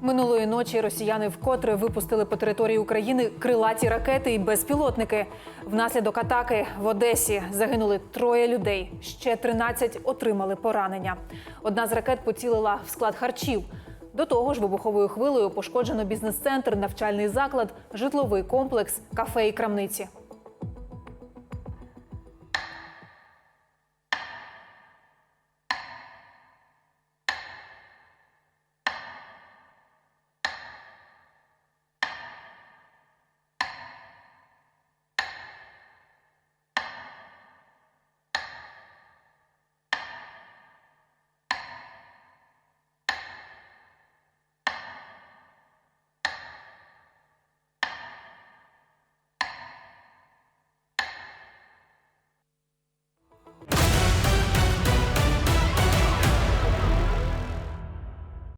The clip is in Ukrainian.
Минулої ночі росіяни вкотре випустили по території України крилаті ракети і безпілотники. Внаслідок атаки в Одесі загинули троє людей. Ще 13 отримали поранення. Одна з ракет поцілила в склад харчів. До того ж, вибуховою хвилею пошкоджено бізнес-центр, навчальний заклад, житловий комплекс, кафе і крамниці.